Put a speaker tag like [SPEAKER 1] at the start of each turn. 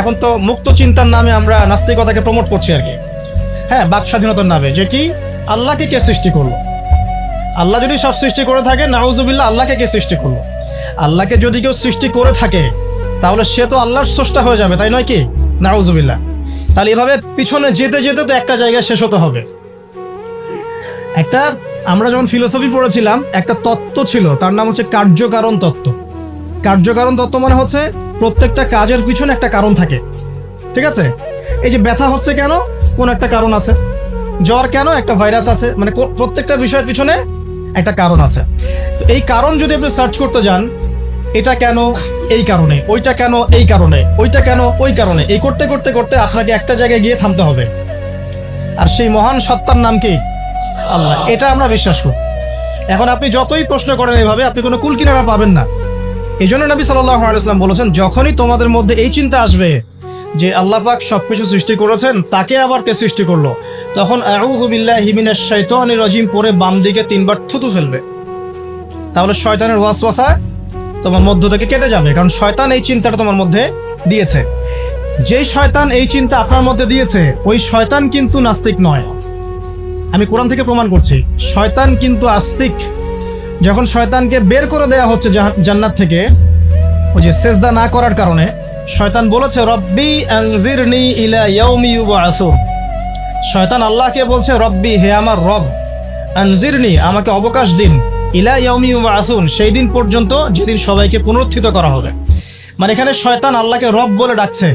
[SPEAKER 1] এখন তো মুক্ত চিন্তার নামে আমরা নাস্তিকতাকে প্রমোট করছি আর কি। হ্যাঁ বাক স্বাধীনতার নামে, যে কি আল্লাহকে কে সৃষ্টি করল? আল্লাহ যদি সব সৃষ্টি করে থাকে, নাউজুবিল্লাহ, আল্লাহকে কে সৃষ্টি করল? আল্লাহকে যদি কেউ সৃষ্টি করে থাকে, তাহলে সে তো আল্লাহর স্রষ্টা হয়ে যাবে, তাই নয় কি? নাউজুবিল্লাহ। তাহলে এভাবে পিছনে যেতে যেতে তো একটা জায়গায় শেষ হতে হবে। একটা, আমরা যখন ফিলোসফি পড়েছিলাম, একটা তত্ত্ব ছিল, তার নাম হচ্ছে কার্যকারণ তত্ত্ব। কার্যকারণ তত্ত্ব মানে হচ্ছে প্রত্যেকটা কাজের পিছনে একটা কারণ থাকে। ঠিক আছে? এই যে ব্যথা হচ্ছে কেন? কোন একটা কারণ আছে। জ্বর কেন? একটা ভাইরাস আছে। মানে প্রত্যেকটা বিষয়ের পিছনে একটা কারণ আছে। তো এই কারণ যদি আপনি সার্চ করতে যান, এটা কেন এই কারণে? ওইটা কেন এই কারণে? ওইটা কেন ওই কারণে? এই করতে করতে করতে আপনাকে একটা জায়গায় গিয়ে থামতে হবে। আর সেই মহান সত্তার নাম কি? আল্লাহ। এটা আমরা বিশ্বাস করি। এখন আপনি যতই প্রশ্ন করেন এভাবে আপনি কোনো কুল কিনারা পাবেন না। এই জন্য নবী আলাইসলাম বলেছেন, যখনই তোমাদের মধ্যে এই চিন্তা আসবে যে আল্লাহ পাক সবকিছু সৃষ্টি করেছেন, তাকে আবার কে সৃষ্টি করল? তখন আউযুবিল্লাহি হিমিনাশ শাইতানির রাজিম পরে বাম দিকে তিনবার থুতু ফেলবে। তাহলে শয়তানের ওয়াসওয়াসা তোমার মধ্য থেকে কেটে যাবে, কারণ শয়তান এই চিন্তাটা তোমার মধ্যে দিয়েছে। যেই শয়তান এই চিন্তা আপনার মধ্যে দিয়েছে, ওই শয়তান কিন্তু নাস্তিক নয়। আমি কোরআন থেকে প্রমাণ করছি, শয়তান কিন্তু আস্তিক যখন শয়তানকে বের করে দেয়া হচ্ছে জান্নাত থেকে, ওই যে সেজদা না করার কারণে, শয়তান বলেছে, রব্বি আনজিরনি ইলা ইয়াউমি ইউবআসুন শয়তান আল্লাহকে বলছে, রব্বি, হে আমার রব, আনজিরনি, আমাকে অবকাশ দিন। ইলা ইয়াউমি ইউবআসুন সেই দিন পর্যন্ত যেদিন সবাইকে পুনরুত্থিত করা হবে। মানে এখানে শয়তান আল্লাহকে রব বলে ডাকছে।